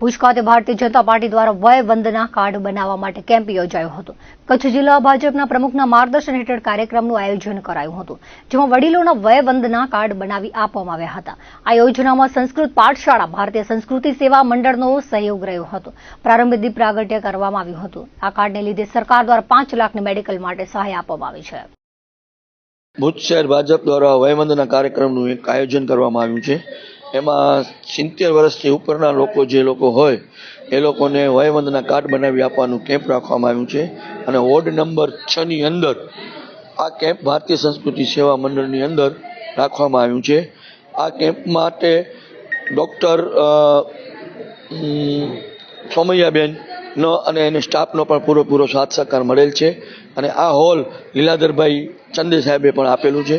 ભુજ ખાતે ભારતીય જનતા પાર્ટી દ્વારા વય વંદના કાર્ડ બનાવવા માટે કેમ્પ યોજાયો હતો. કચ્છ જિલ્લા ભાજપના પ્રમુખના માર્ગદર્શન હેઠળ કાર્યક્રમનું આયોજન કરાયું હતું, જેમાં વડીલોના વય વંદના કાર્ડ બનાવી આપવામાં આવ્યા હતા. આ યોજનામાં સંસ્કૃત પાઠશાળા, ભારતીય સંસ્કૃતિ સેવા મંડળનો સહયોગ રહ્યો હતો. પ્રારંભે દીપ પ્રાગટ્ય કરવામાં આવ્યું હતું. આ કાર્ડને લીધે સરકાર દ્વારા પાંચ લાખની મેડિકલ માટે સહાય આપવામાં આવી છે. ભુજ શહેર ભાજપ દ્વારા વયવંદના કાર્યક્રમનું એક આયોજન કરવામાં આવ્યું છે. એમાં સિત્તેર વર્ષથી ઉપરના લોકો જે લોકો હોય, એ લોકોને વયવંદના કાર્ડ બનાવી આપવાનું કેમ્પ રાખવામાં આવ્યું છે. અને વોર્ડ નંબર છની અંદર આ કેમ્પ ભારતીય સંસ્કૃતિ સેવા મંડળની અંદર રાખવામાં આવ્યું છે. આ કેમ્પ માટે ડૉક્ટર સોમૈયાબેન નો અને એને સ્ટાફનો પણ પૂરેપૂરો સાથ સહકાર મળેલ છે. અને આ હોલ લીલાધરભાઈ ચંદે સાહેબે પણ આપેલું છે.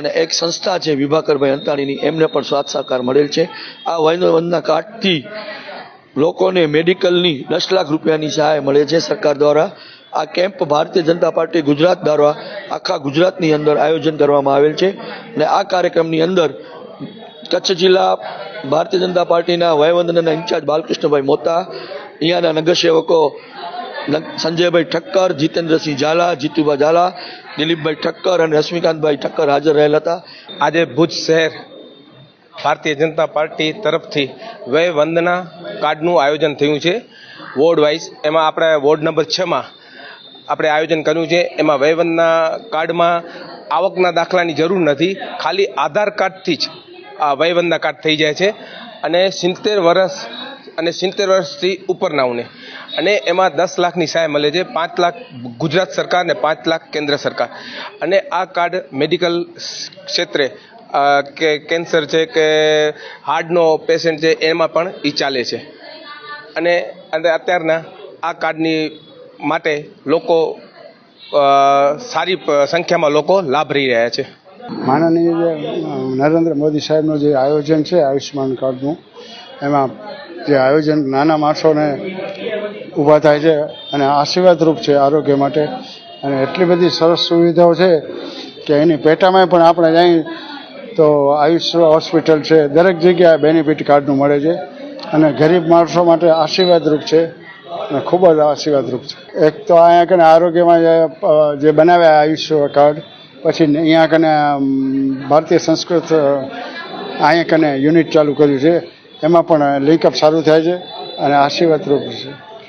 અને એક સંસ્થા છે વિભાકરભાઈ અંતાણીની, એમને પણ સ્વાદ સહકાર મળેલ છે. આ વયવંદના કાર્ડથી લોકોને મેડિકલની દસ લાખ રૂપિયાની સહાય મળે છે સરકાર દ્વારા. આ કેમ્પ ભારતીય જનતા પાર્ટી ગુજરાત દ્વારા આખા ગુજરાતની અંદર આયોજન કરવામાં આવેલ છે અને આ કાર્યક્રમની અંદર કચ્છ જિલ્લા ભારતીય જનતા પાર્ટીના વયવંદનના ઇન્ચાર્જ બાલકૃષ્ણભાઈ મોતા, અહીંયાના નગરસેવકો સંજયભાઈ ઠક્કર, જીતેન્દ્રસિંહ ઝાલા જીતુભા ઝાલા, દિલીપભાઈ ઠક્કર અને રશ્મિકાંતભાઈ ઠક્કર હાજર રહેલા હતા. આજે ભુજ શહેર ભારતીય જનતા પાર્ટી તરફથી વય વંદના કાર્ડનું આયોજન થયું છે. વોર્ડ વાઇઝ એમાં આપણે વોર્ડ નંબર છમાં આપણે આયોજન કર્યું છે. એમાં વયવંદના કાર્ડમાં આવકના દાખલાની જરૂર નથી, ખાલી આધાર કાર્ડથી જ આ વયવંદના કાર્ડ થઈ જાય છે. અને સિત્તેર વર્ષ અને સિત્તેર વર્ષથી ઉપરનાઓને અને એમાં દસ લાખની સહાય મળે છે, પાંચ લાખ ગુજરાત સરકાર અને પાંચ લાખ કેન્દ્ર સરકાર. અને આ કાર્ડ મેડિકલ ક્ષેત્રે કે કેન્સર છે, કે હાર્ટનો પેશન્ટ છે, એમાં પણ એ ચાલે છે. અને અત્યારના આ કાર્ડની માટે લોકો સારી સંખ્યામાં લોકો લાભ રહી રહ્યા છે. માનનીય નરેન્દ્ર મોદી સાહેબનું જે આયોજન છે આયુષ્યમાન કાર્ડનું, એમાં જે આયોજન નાના માણસોને ઊભા થાય છે અને આશીર્વાદરૂપ છે આરોગ્ય માટે. અને એટલી બધી સરસ સુવિધાઓ છે કે એની પેટામાં પણ આપણે જાય તો આયુષ હોસ્પિટલ છે દરેક જગ્યાએ બેનિફિટ કાર્ડનું મળે છે. અને ગરીબ માણસો માટે આશીર્વાદરૂપ છે અને ખૂબ જ આશીર્વાદરૂપ છે. એક તો અહીંયા કને આરોગ્યમાં જે, બનાવ્યા આયુષ્ય કાર્ડ પછી અહીંયા કને ભારતીય સંસ્કૃત અહીંયા કને યુનિટ ચાલુ કર્યું છે. એમાં પણ લિંકઅપ સારું થાય છે અને આશીર્વાદરૂપ છે.